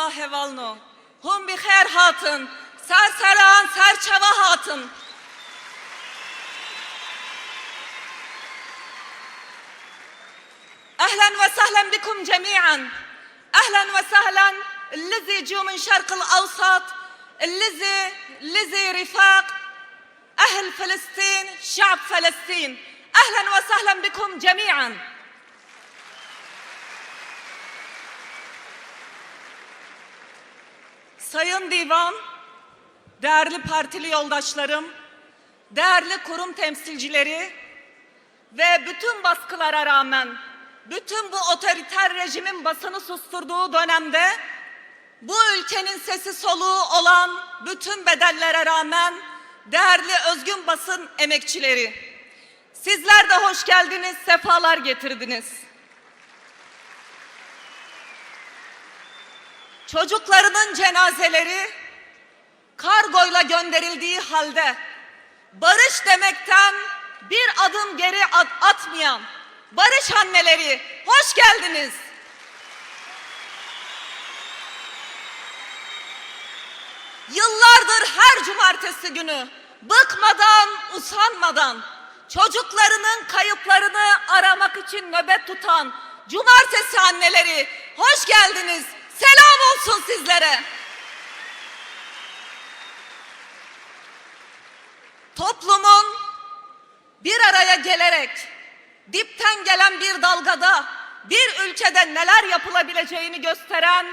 الله والنو هم بخير هاتن hatın. Ser seran أهلا وسهلا بكم جميعا أهلا وسهلا الذي جو من شرق الأوسط الذي الذي رفاق أهل فلسطين شعب فلسطين أهلا وسهلا بكم جميعا Sayın Divan, değerli partili yoldaşlarım, değerli kurum temsilcileri ve bütün baskılara rağmen, bütün bu otoriter rejimin basını susturduğu dönemde bu ülkenin sesi soluğu olan bütün bedellere rağmen değerli özgün basın emekçileri, sizler de hoş geldiniz, sefalar getirdiniz. Çocuklarının cenazeleri kargoyla gönderildiği halde barış demekten bir adım geri at- atmayan barış anneleri hoş geldiniz. Yıllardır her cumartesi günü bıkmadan, usanmadan çocuklarının kayıplarını aramak için nöbet tutan cumartesi anneleri hoş geldiniz. Selam olsun sizlere. Toplumun bir araya gelerek dipten gelen bir dalgada bir ülkede neler yapılabileceğini gösteren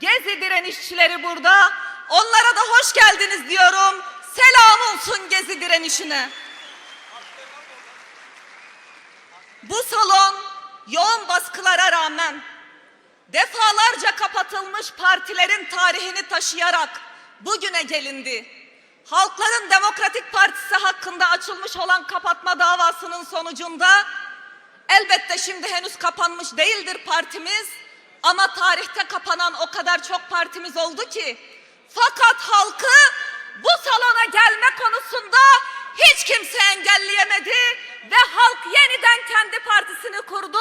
Gezi direnişçileri burada. Onlara da hoş geldiniz diyorum. Selam olsun Gezi direnişine. Bu salon yoğun baskılara rağmen defalarca kapatılmış partilerin tarihini taşıyarak bugüne gelindi. Halkların Demokratik Partisi hakkında açılmış olan kapatma davasının sonucunda elbette şimdi henüz kapanmış değildir partimiz ama tarihte kapanan o kadar çok partimiz oldu ki fakat halkı bu salona gelme konusunda hiç kimse engelleyemedi ve halk yeniden kendi partisini kurdu.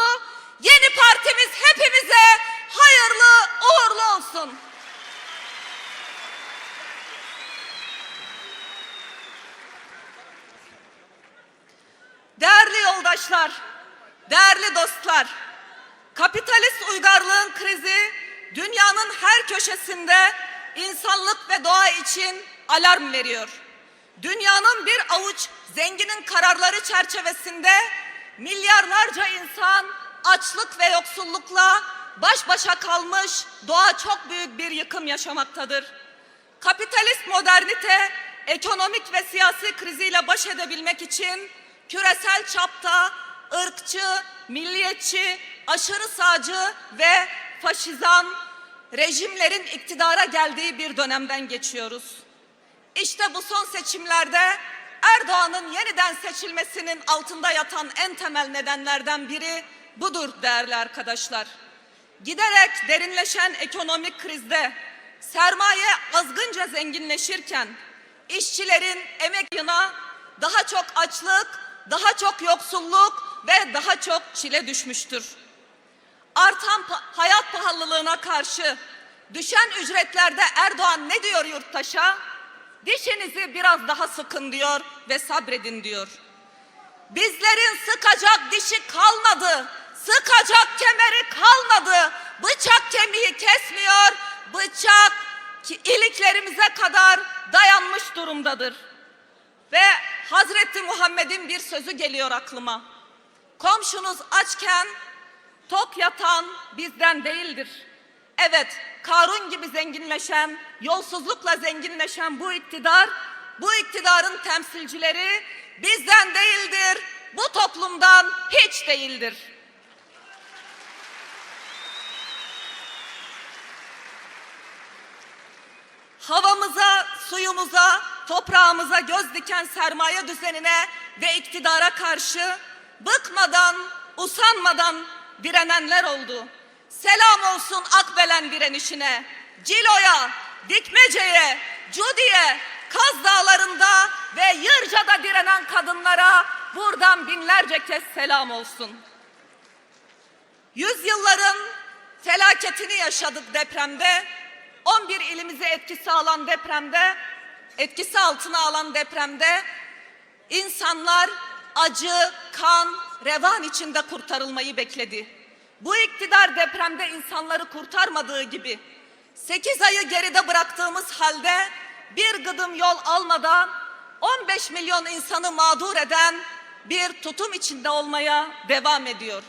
Yeni partimiz hepimize hayırlı uğurlu olsun. Değerli yoldaşlar, değerli dostlar, kapitalist uygarlığın krizi dünyanın her köşesinde insanlık ve doğa için alarm veriyor. Dünyanın bir avuç zenginin kararları çerçevesinde milyarlarca insan açlık ve yoksullukla baş başa kalmış doğa çok büyük bir yıkım yaşamaktadır. Kapitalist modernite ekonomik ve siyasi kriziyle baş edebilmek için küresel çapta ırkçı, milliyetçi, aşırı sağcı ve faşizan rejimlerin iktidara geldiği bir dönemden geçiyoruz. İşte bu son seçimlerde Erdoğan'ın yeniden seçilmesinin altında yatan en temel nedenlerden biri budur değerli arkadaşlar. Giderek derinleşen ekonomik krizde sermaye azgınca zenginleşirken işçilerin emek yığına daha çok açlık, daha çok yoksulluk ve daha çok çile düşmüştür. Artan hayat pahalılığına karşı düşen ücretlerde Erdoğan ne diyor yurttaşa? Dişinizi biraz daha sıkın diyor ve sabredin diyor. Bizlerin sıkacak dişi kalmadı. Sıkacak kemeri kalmadı. Bıçak kemiği kesmiyor. Bıçak iliklerimize kadar dayanmış durumdadır. Ve Hazreti Muhammed'in bir sözü geliyor aklıma. Komşunuz açken tok yatan bizden değildir. Evet, Karun gibi zenginleşen, yolsuzlukla zenginleşen bu iktidar, bu iktidarın temsilcileri bizden değildir, bu toplumdan hiç değildir. Suyumuza, toprağımıza göz diken sermaye düzenine ve iktidara karşı bıkmadan, usanmadan direnenler oldu. Selam olsun Akbelen direnişine, Cilo'ya, Dikmece'ye, Cudi'ye, Kaz Dağları'nda ve Yırca'da direnen kadınlara buradan binlerce kez selam olsun. Yüzyılların felaketini yaşadık depremde. 11 ilimizi etkisi alan depremde, etkisi altına alan depremde insanlar acı, kan, revan içinde kurtarılmayı bekledi. Bu iktidar depremde insanları kurtarmadığı gibi 8 ayı geride bıraktığımız halde bir gıdım yol almadan 15 milyon insanı mağdur eden bir tutum içinde olmaya devam ediyor.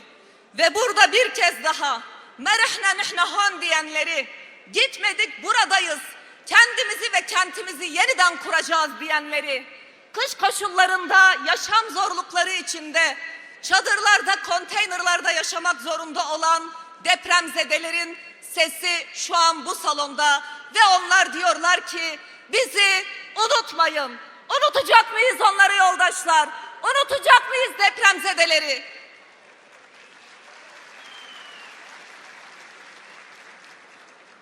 Ve burada bir kez daha merehne nihne diyenleri gitmedik buradayız kendimizi ve kentimizi yeniden kuracağız diyenleri kış koşullarında yaşam zorlukları içinde çadırlarda konteynerlarda yaşamak zorunda olan depremzedelerin sesi şu an bu salonda ve onlar diyorlar ki bizi unutmayın. Unutacak mıyız onları yoldaşlar? Unutacak mıyız depremzedeleri?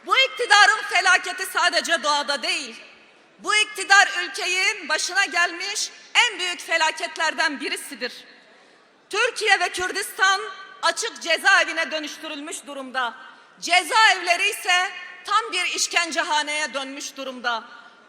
Bu iktidarın felaketi sadece doğada değil. Bu iktidar ülkenin başına gelmiş en büyük felaketlerden birisidir. Türkiye ve Kürdistan açık cezaevine dönüştürülmüş durumda. Cezaevleri ise tam bir işkencehaneye dönmüş durumda.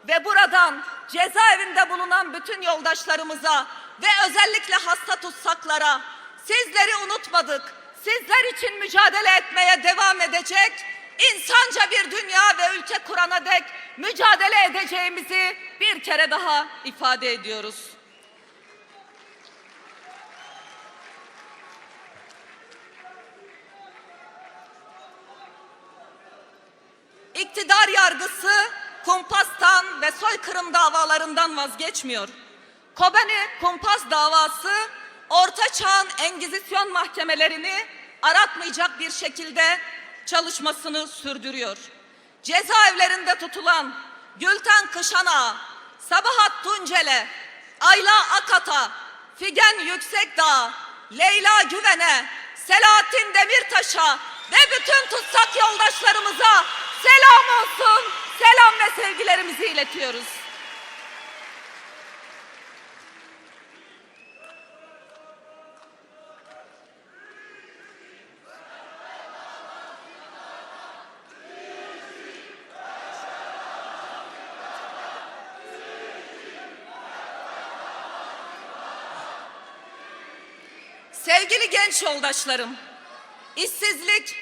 Ve buradan cezaevinde bulunan bütün yoldaşlarımıza ve özellikle hasta tutsaklara sizleri unutmadık. Sizler için mücadele etmeye devam edecek, insanca bir dünya ve ülke kurana dek mücadele edeceğimizi bir kere daha ifade ediyoruz. İktidar yargısı kumpastan ve soykırım davalarından vazgeçmiyor. Kobani kumpas davası Orta Çağ'ın Engizisyon mahkemelerini aratmayacak bir şekilde çalışmasını sürdürüyor. Cezaevlerinde tutulan Gülten Kışana, Sabahat Tuncele, Ayla Akata, Figen Yüksekdağ, Leyla Güven'e, Selahattin Demirtaş'a ve bütün tutsak yoldaşlarımıza selam olsun, selam ve sevgilerimizi iletiyoruz. Sevgili genç yoldaşlarım, işsizlik,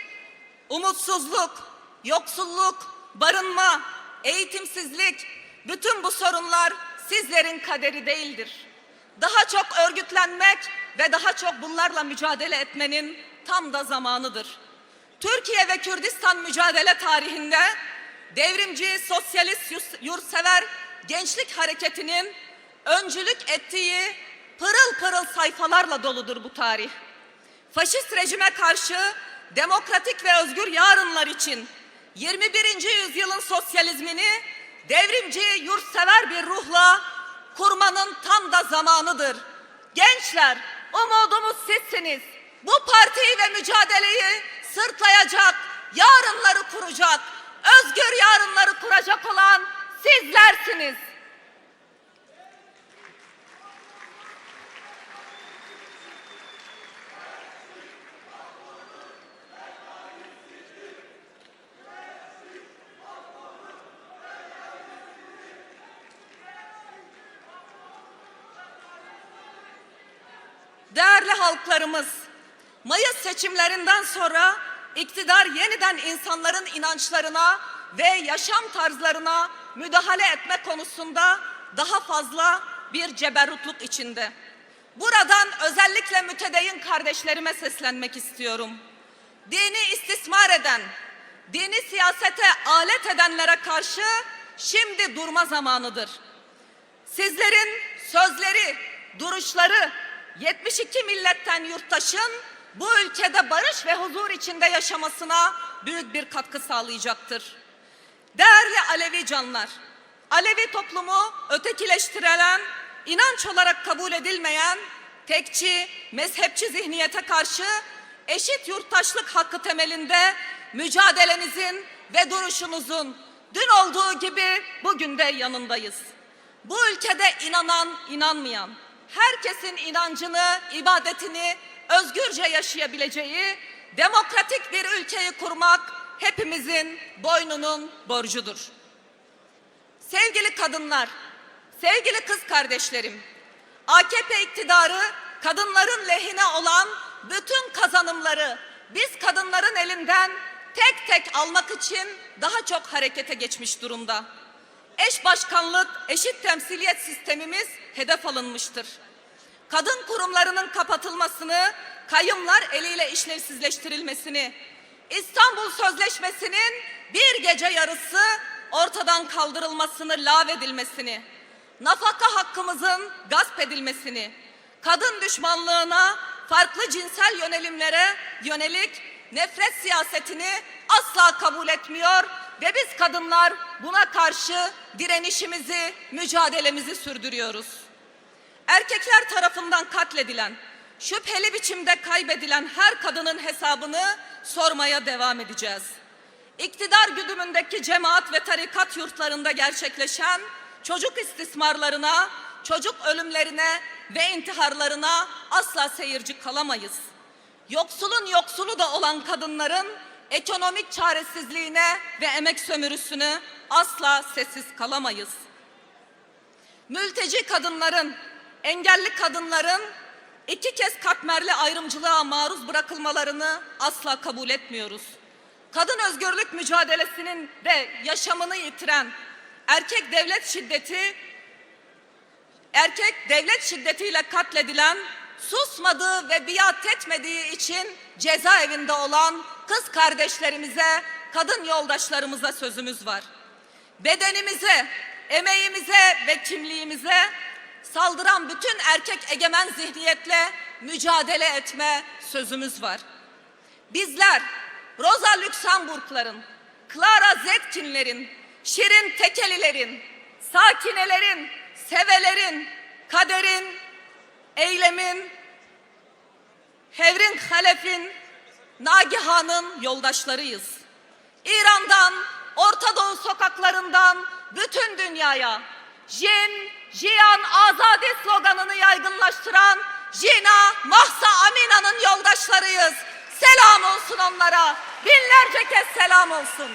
umutsuzluk, yoksulluk, barınma, eğitimsizlik, bütün bu sorunlar sizlerin kaderi değildir. Daha çok örgütlenmek ve daha çok bunlarla mücadele etmenin tam da zamanıdır. Türkiye ve Kürdistan mücadele tarihinde devrimci, sosyalist, yurtsever gençlik hareketinin öncülük ettiği pırıl pırıl sayfalarla doludur bu tarih. Faşist rejime karşı demokratik ve özgür yarınlar için 21. yüzyılın sosyalizmini devrimci, yurtsever bir ruhla kurmanın tam da zamanıdır. Gençler, umudumuz sizsiniz. Bu partiyi ve mücadeleyi sırtlayacak, yarınları kuracak, özgür yarınları kuracak olan sizlersiniz. Halklarımız, Mayıs seçimlerinden sonra iktidar yeniden insanların inançlarına ve yaşam tarzlarına müdahale etme konusunda daha fazla bir ceberrutluk içinde. Buradan özellikle mütedeyyin kardeşlerime seslenmek istiyorum. Dini istismar eden, dini siyasete alet edenlere karşı şimdi durma zamanıdır. Sizlerin sözleri, duruşları, 72 milletten yurttaşın bu ülkede barış ve huzur içinde yaşamasına büyük bir katkı sağlayacaktır. Değerli Alevi canlar, Alevi toplumu ötekileştirilen, inanç olarak kabul edilmeyen, tekçi, mezhepçi zihniyete karşı eşit yurttaşlık hakkı temelinde mücadelenizin ve duruşunuzun dün olduğu gibi bugün de yanındayız. Bu ülkede inanan, inanmayan, herkesin inancını, ibadetini özgürce yaşayabileceği, demokratik bir ülkeyi kurmak hepimizin boynunun borcudur. Sevgili kadınlar, sevgili kız kardeşlerim, AKP iktidarı kadınların lehine olan bütün kazanımları biz kadınların elinden tek tek almak için daha çok harekete geçmiş durumda. Eş başkanlık, eşit temsiliyet sistemimiz hedef alınmıştır. Kadın kurumlarının kapatılmasını, kayımlar eliyle işlevsizleştirilmesini, İstanbul Sözleşmesi'nin bir gece yarısı ortadan kaldırılmasını, lağvedilmesini, nafaka hakkımızın gasp edilmesini, kadın düşmanlığına, farklı cinsel yönelimlere yönelik nefret siyasetini asla kabul etmiyor ve biz kadınlar buna karşı direnişimizi, mücadelemizi sürdürüyoruz. Erkekler tarafından katledilen, şüpheli biçimde kaybedilen her kadının hesabını sormaya devam edeceğiz. İktidar güdümündeki cemaat ve tarikat yurtlarında gerçekleşen çocuk istismarlarına, çocuk ölümlerine ve intiharlarına asla seyirci kalamayız. Yoksulun yoksulu da olan kadınların ekonomik çaresizliğine ve emek sömürüsünü asla sessiz kalamayız. Mülteci kadınların, engelli kadınların iki kez katmerli ayrımcılığa maruz bırakılmalarını asla kabul etmiyoruz. Kadın özgürlük mücadelesinin de yaşamını yitiren erkek devlet şiddeti erkek devlet şiddetiyle katledilen, susmadığı ve biat etmediği için cezaevinde olan kız kardeşlerimize, kadın yoldaşlarımıza sözümüz var. Bedenimize, emeğimize ve kimliğimize saldıran bütün erkek egemen zihniyetle mücadele etme sözümüz var. Bizler Rosa Luxemburg'ların, Clara Zetkin'lerin, Şirin Tekelilerin, Sakinelerin, Sevelerin, Kader'in, Eylem'in, Hevrin Halef'in, Nagihan'ın yoldaşlarıyız. İran'dan, Orta Doğu sokaklarından bütün dünyaya Jin, Jiyan Azadi sloganını yaygınlaştıran Jina Mahsa Amina'nın yoldaşlarıyız. Selam olsun onlara. Binlerce kez selam olsun.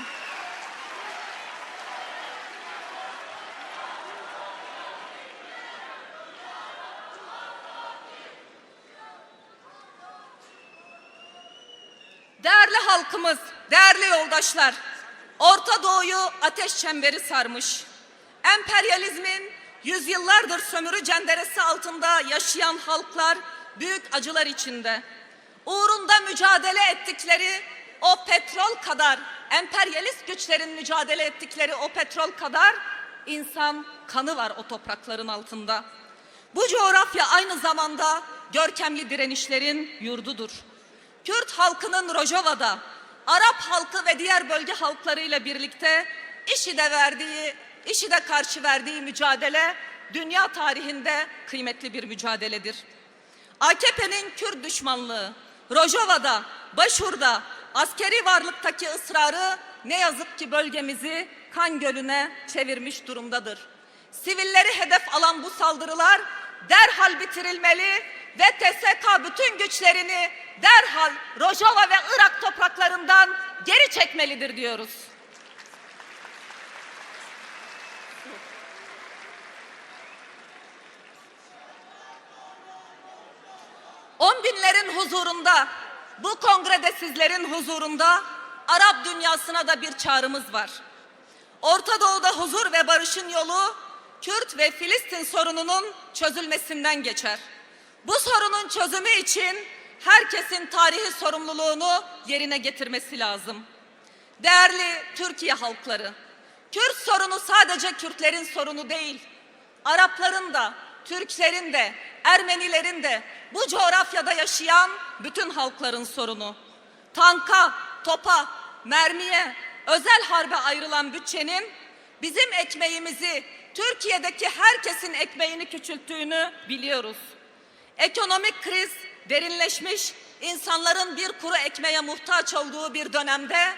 Halkımız, değerli yoldaşlar, Orta Doğu'yu ateş çemberi sarmış. Emperyalizmin yüzyıllardır sömürü cenderesi altında yaşayan halklar büyük acılar içinde. Uğrunda mücadele ettikleri o petrol kadar, emperyalist güçlerin mücadele ettikleri o petrol kadar insan kanı var o toprakların altında. Bu coğrafya aynı zamanda görkemli direnişlerin yurdudur. Kürt halkının Rojava'da, Arap halkı ve diğer bölge halklarıyla birlikte IŞİD'e verdiği, IŞİD'e karşı verdiği mücadele dünya tarihinde kıymetli bir mücadeledir. AKP'nin Kürt düşmanlığı, Rojava'da, Başur'da askeri varlıktaki ısrarı ne yazık ki bölgemizi kan gölüne çevirmiş durumdadır. Sivilleri hedef alan bu saldırılar derhal bitirilmeli ve TSK bütün güçlerini derhal Rojava ve Irak topraklarından geri çekmelidir diyoruz. On binlerin huzurunda, bu kongrede sizlerin huzurunda Arap dünyasına da bir çağrımız var. Orta Doğu'da huzur ve barışın yolu Kürt ve Filistin sorununun çözülmesinden geçer. Bu sorunun çözümü için herkesin tarihi sorumluluğunu yerine getirmesi lazım. Değerli Türkiye halkları, Kürt sorunu sadece Kürtlerin sorunu değil. Arapların da, Türklerin de, Ermenilerin de, bu coğrafyada yaşayan bütün halkların sorunu. Tanka, topa, mermiye, özel harbe ayrılan bütçenin bizim ekmeğimizi, Türkiye'deki herkesin ekmeğini küçülttüğünü biliyoruz. Ekonomik kriz derinleşmiş, insanların bir kuru ekmeğe muhtaç olduğu bir dönemde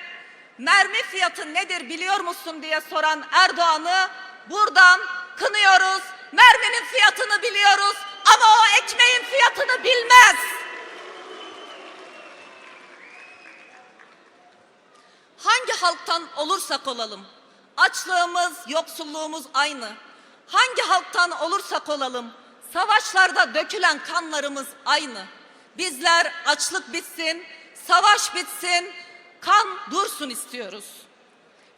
mermi fiyatı nedir biliyor musun diye soran Erdoğan'ı buradan kınıyoruz. Merminin fiyatını biliyoruz ama o ekmeğin fiyatını bilmez. halktan olursak olalım, açlığımız, yoksulluğumuz aynı. Hangi halktan olursak olalım, savaşlarda dökülen kanlarımız aynı. Bizler açlık bitsin, savaş bitsin, kan dursun istiyoruz.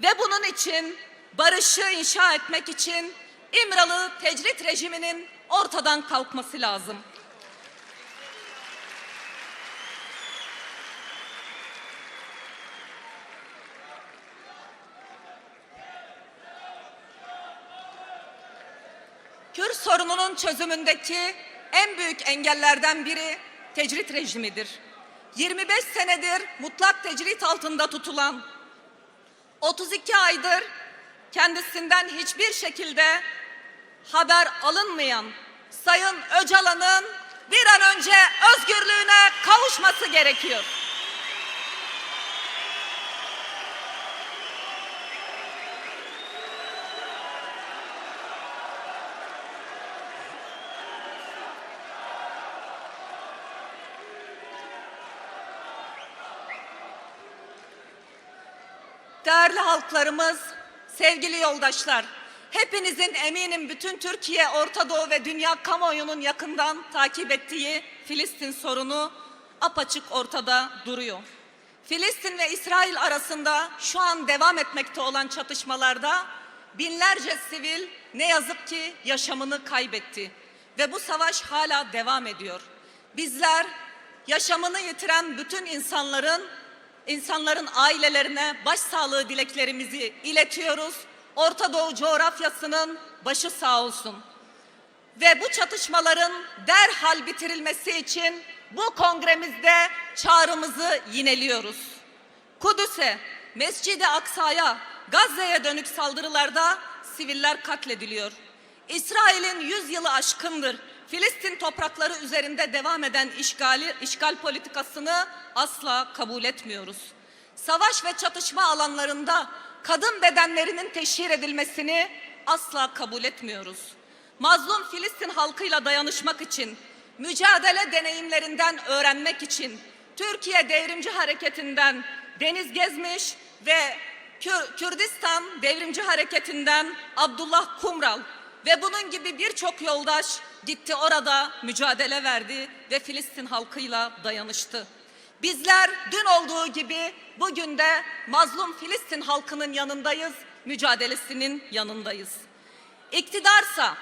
Ve bunun için barışı inşa etmek için İmralı tecrit rejiminin ortadan kalkması lazım. Kürt sorununun çözümündeki en büyük engellerden biri tecrit rejimidir. 25 senedir mutlak tecrit altında tutulan 32 aydır kendisinden hiçbir şekilde haber alınmayan Sayın Öcalan'ın bir an önce özgürlüğüne kavuşması gerekiyor. Değerli halklarımız, sevgili yoldaşlar, hepinizin eminim bütün Türkiye, Orta Doğu ve dünya kamuoyunun yakından takip ettiği Filistin sorunu apaçık ortada duruyor. Filistin ve İsrail arasında şu an devam etmekte olan çatışmalarda binlerce sivil ne yazık ki yaşamını kaybetti ve bu savaş hala devam ediyor. Bizler yaşamını yitiren bütün insanların insanların ailelerine başsağlığı dileklerimizi iletiyoruz. Orta Doğu coğrafyasının başı sağ olsun. Ve bu çatışmaların derhal bitirilmesi için bu kongremizde çağrımızı yineliyoruz. Kudüs'e, Mescid-i Aksa'ya, Gazze'ye dönük saldırılarda siviller katlediliyor. İsrail'in 100 yılı aşkındır Filistin toprakları üzerinde devam eden işgali, işgal politikasını asla kabul etmiyoruz. Savaş ve çatışma alanlarında kadın bedenlerinin teşhir edilmesini asla kabul etmiyoruz. Mazlum Filistin halkıyla dayanışmak için, mücadele deneyimlerinden öğrenmek için Türkiye Devrimci Hareketi'nden Deniz Gezmiş ve Kürdistan Devrimci Hareketi'nden Abdullah Kumral ve bunun gibi birçok yoldaş gitti orada mücadele verdi ve Filistin halkıyla dayanıştı. Bizler dün olduğu gibi bugün de mazlum Filistin halkının yanındayız, mücadelesinin yanındayız. İktidarsa,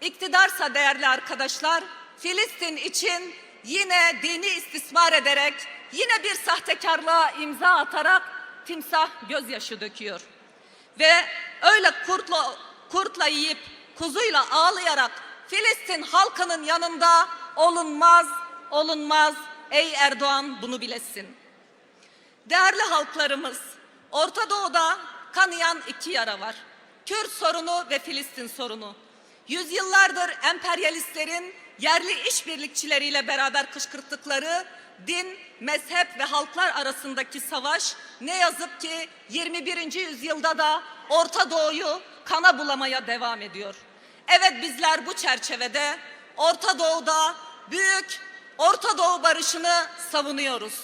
iktidarsa değerli arkadaşlar, Filistin için yine dini istismar ederek, yine bir sahtekarlığa imza atarak timsah gözyaşı döküyor. Ve öyle kurtla, kurtla yiyip kuzuyla ağlayarak Filistin halkının yanında olunmaz, olunmaz. Ey Erdoğan bunu bilesin. Değerli halklarımız, Orta Doğu'da kanayan iki yara var. Kürt sorunu ve Filistin sorunu. Yüzyıllardır emperyalistlerin yerli işbirlikçileriyle beraber kışkırttıkları din, mezhep ve halklar arasındaki savaş ne yazık ki 21. yüzyılda da Orta Doğu'yu kana bulamaya devam ediyor. Evet bizler bu çerçevede Orta Doğu'da büyük Orta Doğu barışını savunuyoruz.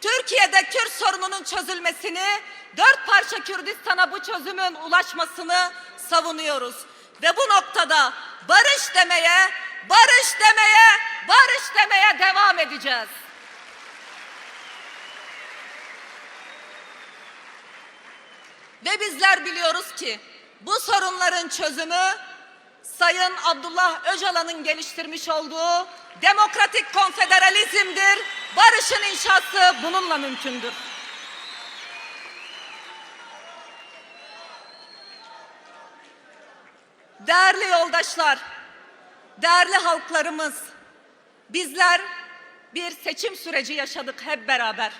Türkiye'de Kürt sorununun çözülmesini, dört parça Kürdistan'a bu çözümün ulaşmasını savunuyoruz. Ve bu noktada barış demeye, barış demeye, barış demeye devam edeceğiz. Ve bizler biliyoruz ki bu sorunların çözümü Sayın Abdullah Öcalan'ın geliştirmiş olduğu demokratik konfederalizmdir. Barışın inşası bununla mümkündür. Değerli yoldaşlar, değerli halklarımız, bizler bir seçim süreci yaşadık hep beraber.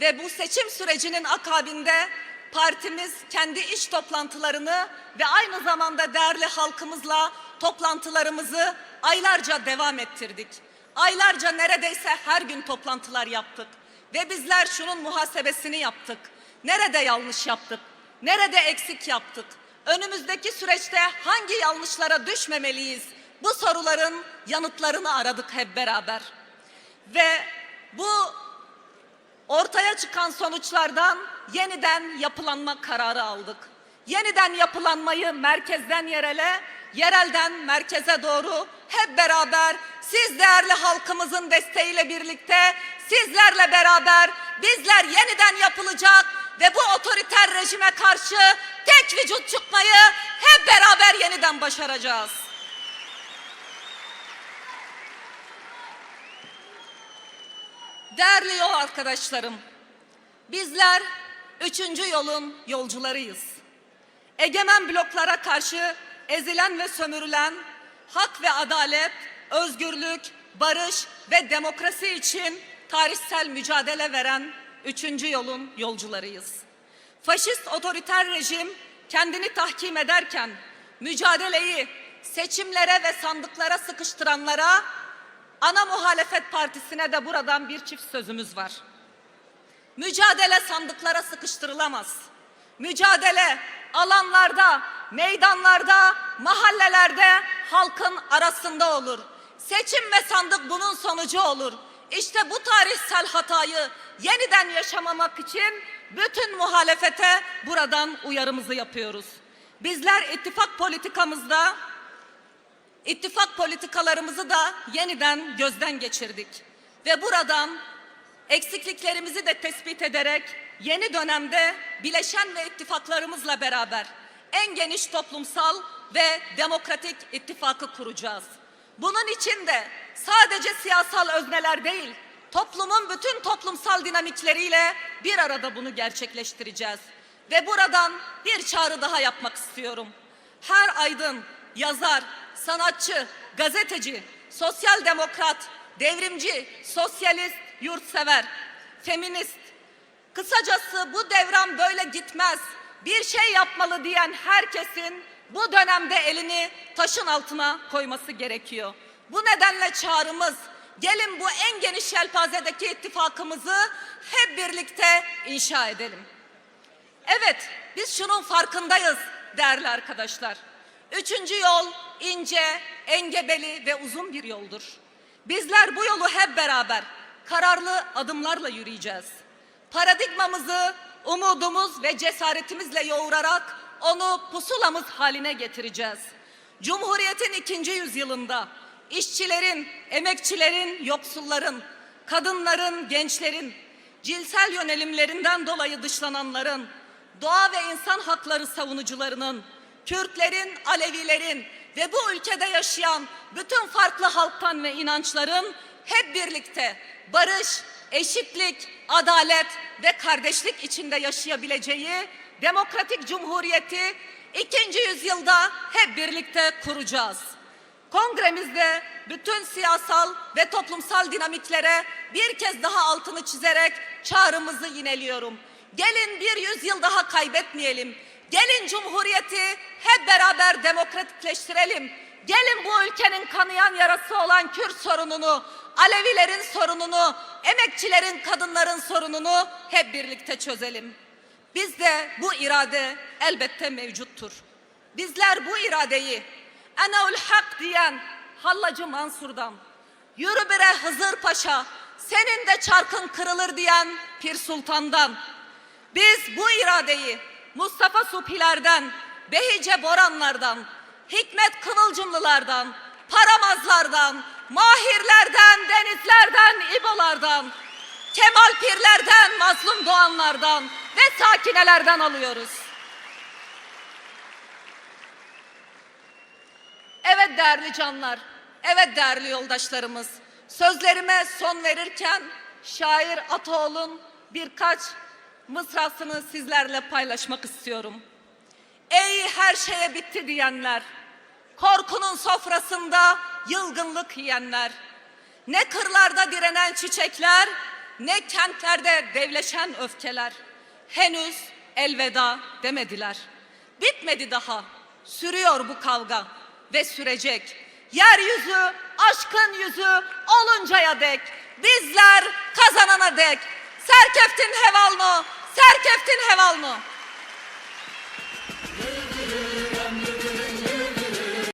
Ve bu seçim sürecinin akabinde partimiz kendi iş toplantılarını ve aynı zamanda değerli halkımızla toplantılarımızı aylarca devam ettirdik. Aylarca neredeyse her gün toplantılar yaptık ve bizler şunun muhasebesini yaptık. Nerede yanlış yaptık? Nerede eksik yaptık? Önümüzdeki süreçte hangi yanlışlara düşmemeliyiz? Bu soruların yanıtlarını aradık hep beraber. Ve bu Ortaya çıkan sonuçlardan yeniden yapılanma kararı aldık. Yeniden yapılanmayı merkezden yerele, yerelden merkeze doğru hep beraber siz değerli halkımızın desteğiyle birlikte sizlerle beraber bizler yeniden yapılacak ve bu otoriter rejime karşı tek vücut çıkmayı hep beraber yeniden başaracağız. Değerli yol arkadaşlarım, bizler üçüncü yolun yolcularıyız. Egemen bloklara karşı ezilen ve sömürülen hak ve adalet, özgürlük, barış ve demokrasi için tarihsel mücadele veren üçüncü yolun yolcularıyız. Faşist otoriter rejim kendini tahkim ederken mücadeleyi seçimlere ve sandıklara sıkıştıranlara ana muhalefet partisine de buradan bir çift sözümüz var. Mücadele sandıklara sıkıştırılamaz. Mücadele alanlarda, meydanlarda, mahallelerde halkın arasında olur. Seçim ve sandık bunun sonucu olur. İşte bu tarihsel hatayı yeniden yaşamamak için bütün muhalefete buradan uyarımızı yapıyoruz. Bizler ittifak politikamızda İttifak politikalarımızı da yeniden gözden geçirdik. Ve buradan eksikliklerimizi de tespit ederek yeni dönemde bileşen ve ittifaklarımızla beraber en geniş toplumsal ve demokratik ittifakı kuracağız. Bunun için de sadece siyasal özneler değil, toplumun bütün toplumsal dinamikleriyle bir arada bunu gerçekleştireceğiz. Ve buradan bir çağrı daha yapmak istiyorum. Her aydın, yazar, sanatçı, gazeteci, sosyal demokrat, devrimci, sosyalist, yurtsever, feminist, kısacası bu devran böyle gitmez, bir şey yapmalı diyen herkesin bu dönemde elini taşın altına koyması gerekiyor. Bu nedenle çağrımız gelin bu en geniş yelpazedeki ittifakımızı hep birlikte inşa edelim. Evet, biz şunun farkındayız değerli arkadaşlar. Üçüncü yol ince, engebeli ve uzun bir yoldur. Bizler bu yolu hep beraber kararlı adımlarla yürüyeceğiz. Paradigmamızı umudumuz ve cesaretimizle yoğurarak onu pusulamız haline getireceğiz. Cumhuriyetin ikinci yüzyılında işçilerin, emekçilerin, yoksulların, kadınların, gençlerin, cinsel yönelimlerinden dolayı dışlananların, doğa ve insan hakları savunucularının, Kürtlerin, Alevilerin ve bu ülkede yaşayan bütün farklı halktan ve inançların hep birlikte barış, eşitlik, adalet ve kardeşlik içinde yaşayabileceği demokratik cumhuriyeti ikinci yüzyılda hep birlikte kuracağız. Kongremizde bütün siyasal ve toplumsal dinamiklere bir kez daha altını çizerek çağrımızı yineliyorum. Gelin bir yüzyıl daha kaybetmeyelim. Gelin Cumhuriyeti hep beraber demokratikleştirelim. Gelin bu ülkenin kanayan yarası olan Kürt sorununu, Alevilerin sorununu, emekçilerin, kadınların sorununu hep birlikte çözelim. Bizde bu irade elbette mevcuttur. Bizler bu iradeyi eneul hak diyen Hallacı Mansur'dan, yürü bire Hızır Paşa, senin de çarkın kırılır diyen Pir Sultan'dan, biz bu iradeyi Mustafa Supilerden, Behice Boranlardan, Hikmet Kıvılcımlılardan, Paramazlardan, Mahirlerden, Denizlerden, İbolardan, Kemal Pirlerden, Mazlum Doğanlardan ve Sakinelerden alıyoruz. Evet değerli canlar, evet değerli yoldaşlarımız. Sözlerime son verirken şair Ataoğlu'nun birkaç mısrasını sizlerle paylaşmak istiyorum. Ey her şeye bitti diyenler, korkunun sofrasında yılgınlık yiyenler, ne kırlarda direnen çiçekler, ne kentlerde devleşen öfkeler, henüz elveda demediler. Bitmedi daha, sürüyor bu kavga ve sürecek. Yeryüzü aşkın yüzü oluncaya dek, bizler kazanana dek. Serkeftin hevalno, serkeftin hevalno.